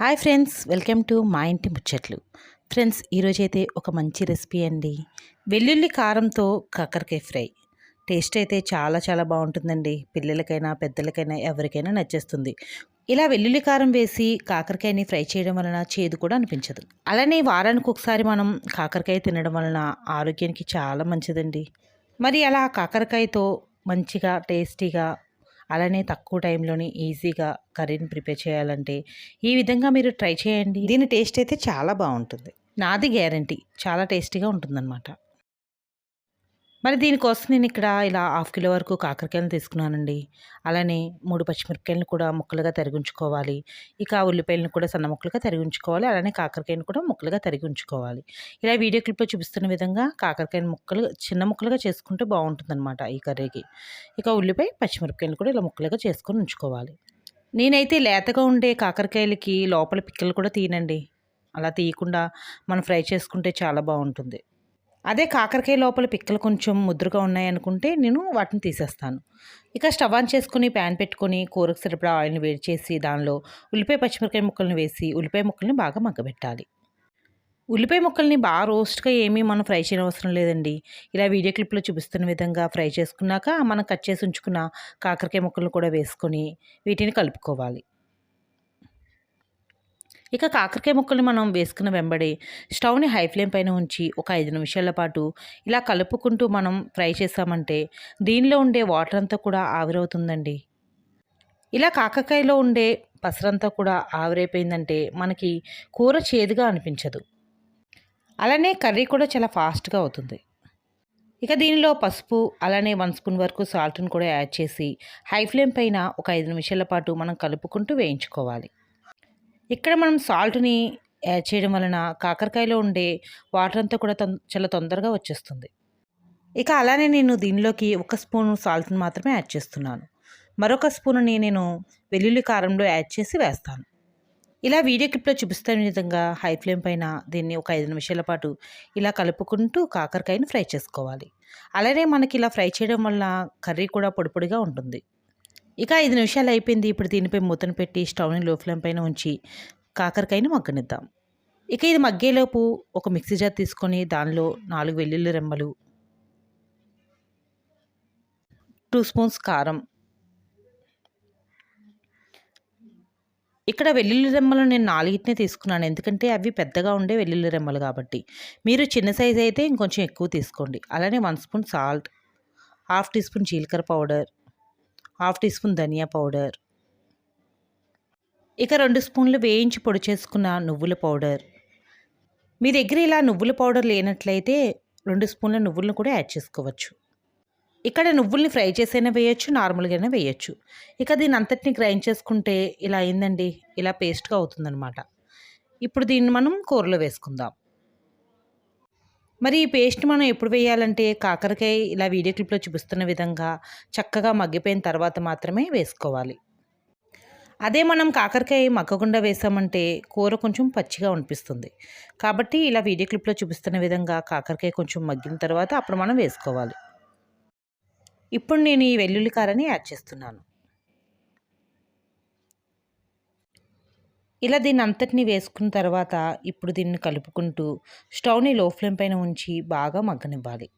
Hi friends welcome to మా ఇంటి ముచ్చట్లు. ఫ్రెండ్స్ ఈరోజు అయితే ఒక మంచి రెసిపీ అండి. వెల్లుల్లి కారంతో కాకరకాయ ఫ్రై. టేస్ట్ అయితే చాలా చాలా బాగుంటుందండి. పిల్లలకైనా పెద్దలకైనా ఎవరికైనా నచ్చేస్తుంది. ఇలా వెల్లుల్లి కారం వేసి కాకరకాయని ఫ్రై చేయడం వలన చేదు కూడా అనిపించదు. అలానే వారానికి ఒకసారి మనం కాకరకాయ తినడం వలన ఆరోగ్యానికి చాలా మంచిదండి. మరి అలా కాకరకాయతో మంచిగా టేస్టీగా అలానే తక్కువ టైంలోనే ఈజీగా కర్రీని ప్రిపేర్ చేయాలంటే ఈ విధంగా మీరు ట్రై చేయండి. దీని టేస్ట్ అయితే చాలా బాగుంటుంది. నాది గ్యారంటీ. చాలా టేస్టీగా ఉంటుందన్నమాట. మరి దీనికోసం నేను ఇక్కడ ఇలా హాఫ్ కిలో వరకు కాకరకాయలు తీసుకున్నానండి. అలానే మూడు పచ్చిమిరపకాయలను కూడా ముక్కలుగా తరిగించుకోవాలి ఇక ఉల్లిపాయలను కూడా సన్న ముక్కలుగా తరిగించుకోవాలి అలానే కాకరకాయను కూడా ముక్కలుగా తరిగి ఉంచుకోవాలి. ఇలా వీడియో క్లిప్లో చూపిస్తున్న విధంగా కాకరకాయని ముక్కలు చిన్న ముక్కలుగా చేసుకుంటే బాగుంటుందన్నమాట ఈ కర్రీకి. ఇక ఉల్లిపాయ పచ్చిమిరపకాయలు కూడా ఇలా ముక్కలుగా చేసుకొని ఉంచుకోవాలి. నేనైతే లేతగా ఉండే కాకరకాయలకి లోపల పిక్కలు కూడా తీనండి అలా తీయకుండా మనం ఫ్రై చేసుకుంటే చాలా బాగుంటుంది. అదే కాకరకాయ లోపల పిక్కలు కొంచెం ముద్రగా ఉన్నాయనుకుంటే నేను వాటిని తీసేస్తాను. ఇక స్టవ్ ఆన్ చేసుకుని ప్యాన్ పెట్టుకొని కూరకు సరిపడా ఆయిల్ని వేడి చేసి దానిలో ఉల్లిపాయ పచ్చిమిరకాయ ముక్కలను వేసి ఉల్లిపాయ ముక్కల్ని బాగా మగ్గబెట్టాలి. ఉల్లిపాయ ముక్కల్ని బాగా రోస్ట్గా ఏమీ మనం ఫ్రై చేయని అవసరం లేదండి. ఇలా వీడియో క్లిప్లో చూపిస్తున్న విధంగా ఫ్రై చేసుకున్నాక మనం కట్ చేసి ఉంచుకున్న కాకరకాయ ముక్కలను కూడా వేసుకొని వీటిని కలుపుకోవాలి. ఇక కాకరకాయ ముక్కల్ని మనం వేసుకున్న వెంబడి స్టవ్ని హై ఫ్లేమ్ పైన ఉంచి ఒక ఐదు నిమిషాల పాటు ఇలా కలుపుకుంటూ మనం ఫ్రై చేసామంటే దీనిలో ఉండే వాటర్ అంతా కూడా ఆవిరవుతుందండి. ఇలా కాకరకాయలో ఉండే పసరంతా కూడా ఆవిరైపోయిందంటే మనకి కూర చేదుగా అనిపించదు. అలానే కర్రీ కూడా చాలా ఫాస్ట్గా అవుతుంది. ఇక దీనిలో పసుపు అలానే వన్ స్పూన్ వరకు సాల్ట్ని కూడా యాడ్ చేసి హై ఫ్లేమ్ పైన ఒక ఐదు నిమిషాల పాటు మనం కలుపుకుంటూ వేయించుకోవాలి. ఇక్కడ మనం సాల్ట్ని యాడ్ చేయడం వలన కాకరకాయలో ఉండే వాటర్ అంతా కూడా చాలా తొందరగా వచ్చేస్తుంది. ఇక అలానే నేను దీనిలోకి ఒక స్పూను సాల్ట్ని మాత్రమే యాడ్ చేస్తున్నాను. మరొక స్పూన్ని నేను వెల్లుల్లి కారంలో యాడ్ చేసి వేస్తాను. ఇలా వీడియో క్లిప్లో చూపిస్తున్న విధంగా హై ఫ్లేమ్ పైన దీన్ని ఒక ఐదు నిమిషాల పాటు ఇలా కలుపుకుంటూ కాకరకాయని ఫ్రై చేసుకోవాలి. అలానే మనకి ఇలా ఫ్రై చేయడం వల్ల కర్రీ కూడా పొడిపొడిగా ఉంటుంది. ఇక ఐదు నిమిషాలు అయిపోయింది. ఇప్పుడు దీనిపై మూతను పెట్టి స్టవ్ని లో ఫ్లేమ్ పైన ఉంచి కాకరకాయని మగ్గనిద్దాం. ఇక ఇది మగ్గేలోపు ఒక మిక్సీ జార్ తీసుకొని దానిలో నాలుగు వెల్లుల్లి రెమ్మలు టూ స్పూన్స్ కారం. ఇక్కడ వెల్లుల్లి రెమ్మలు నేను నాలుగిటినే తీసుకున్నాను. ఎందుకంటే అవి పెద్దగా ఉండే వెల్లుల్లి రెమ్మలు కాబట్టి. మీరు చిన్న సైజ్ అయితే ఇంకొంచెం ఎక్కువ తీసుకోండి. అలానే one spoon salt half tea spoon జీలకర్ర పౌడర్ హాఫ్ టీ స్పూన్ ధనియా పౌడర్. ఇక రెండు స్పూన్లు వేయించి పొడి చేసుకున్న నువ్వుల పౌడర్. మీ దగ్గర ఇలా నువ్వుల పౌడర్ లేనట్లయితే రెండు స్పూన్ల నువ్వులను కూడా యాడ్ చేసుకోవచ్చు. ఇక్కడ నువ్వుల్ని ఫ్రై చేసైనా వేయచ్చు నార్మల్గానే వేయచ్చు. ఇక దీని అంతటిని గ్రైండ్ చేసుకుంటే ఇలా అయిందండి ఇలా పేస్ట్గా అవుతుందనమాట ఇప్పుడు దీన్ని మనం కూరలో వేసుకుందాం. మరి ఈ పేస్ట్ మనం ఎప్పుడు వేయాలంటే కాకరకాయ ఇలా వీడియో క్లిప్లో చూపిస్తున్న విధంగా చక్కగా మగ్గిపోయిన తర్వాత మాత్రమే వేసుకోవాలి. అదే మనం కాకరకాయ మగ్గకుండా వేసామంటే కూర కొంచెం పచ్చిగా అనిపిస్తుంది. కాబట్టి ఇలా వీడియో క్లిప్లో చూపిస్తున్న విధంగా కాకరకాయ కొంచెం మగ్గిన తర్వాత అప్పుడు మనం వేసుకోవాలి. ఇప్పుడు నేను ఈ వెల్లుల్లి కారని యాడ్ చేస్తున్నాను. ఇలా దీన్ని అంతటిని వేసుకున్న తర్వాత ఇప్పుడు దీన్ని కలుపుకుంటూ స్టవ్ని లో ఫ్లేమ్ పైన ఉంచి బాగా మగ్గనివ్వాలి.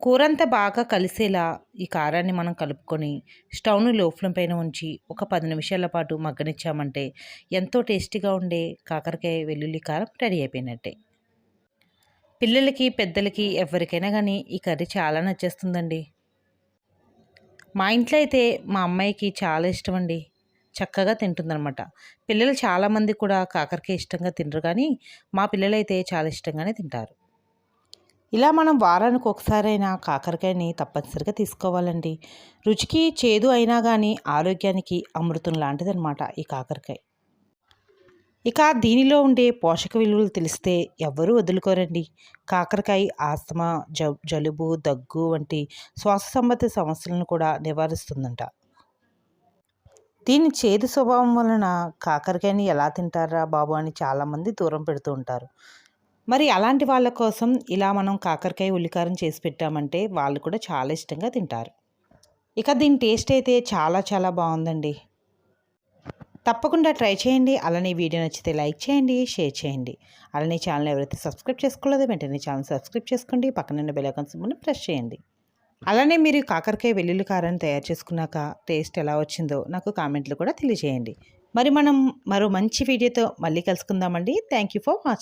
కూర అంతా బాగా కలిసేలా ఈ కారాన్ని మనం కలుపుకొని స్టవ్ను లో ఫ్లేమ్ పైన ఉంచి ఒక పది నిమిషాల పాటు మగ్గనిచ్చామంటే ఎంతో టేస్టీగా ఉండే కాకరకాయ వెల్లుల్లి కారం రెడీ అయిపోయినట్టే. పిల్లలకి పెద్దలకి ఎవరికైనా కానీ ఈ కర్రీ చాలా నచ్చేస్తుందండి. మా ఇంట్లో అయితే మా అమ్మాయికి చాలా ఇష్టం అండి. చక్కగా తింటుందనమాట పిల్లలు చాలామంది కూడా కాకరకాయ ఇష్టంగా తినరు కానీ మా పిల్లలైతే చాలా ఇష్టంగానే తింటారు. ఇలా మనం వారానికి ఒకసారైనా కాకరకాయని తప్పనిసరిగా తీసుకోవాలండి. రుచికి చేదు అయినా కానీ ఆరోగ్యానికి అమృతం లాంటిదనమాట ఈ కాకరకాయ. ఇక దీనిలో ఉండే పోషక విలువలు తెలిస్తే ఎవ్వరూ వదులుకోరండి. కాకరకాయ ఆస్తమా జ జలుబు దగ్గు వంటి శ్వాస సంబంధిత సమస్యలను కూడా నివారిస్తుందంట. దీని చేదు స్వభావం వలన కాకరకాయని ఎలా తింటారా బాబు అని చాలామంది దూరం పెడుతూ ఉంటారు. మరి అలాంటి వాళ్ళ కోసం ఇలా మనం కాకరకాయ ఉల్లికారం చేసి పెట్టామంటే వాళ్ళు కూడా చాలా ఇష్టంగా తింటారు. ఇక దీని టేస్ట్ అయితే చాలా చాలా బాగుందండి. తప్పకుండా ట్రై చేయండి. అలానే వీడియో నచ్చితే లైక్ చేయండి షేర్ చేయండి. అలానే ఛానల్ ఎవరైతే సబ్స్క్రైబ్ చేసుకోలేదో వెంటనే ఛానల్ సబ్స్క్రైబ్ చేసుకోండి. పక్కనున్న బెల్ ఐకాన్స్ సింబల్ని ప్రెస్ చేయండి. అలానే మీరు కాకరకాయ వెల్లుల్లి కారాన్ని తయారు చేసుకున్నాక టేస్ట్ ఎలా వచ్చిందో నాకు కామెంట్లు కూడా తెలియజేయండి. మరి మనం మరో మంచి వీడియోతో మళ్ళీ కలుసుకుందామండి. Thank you for watching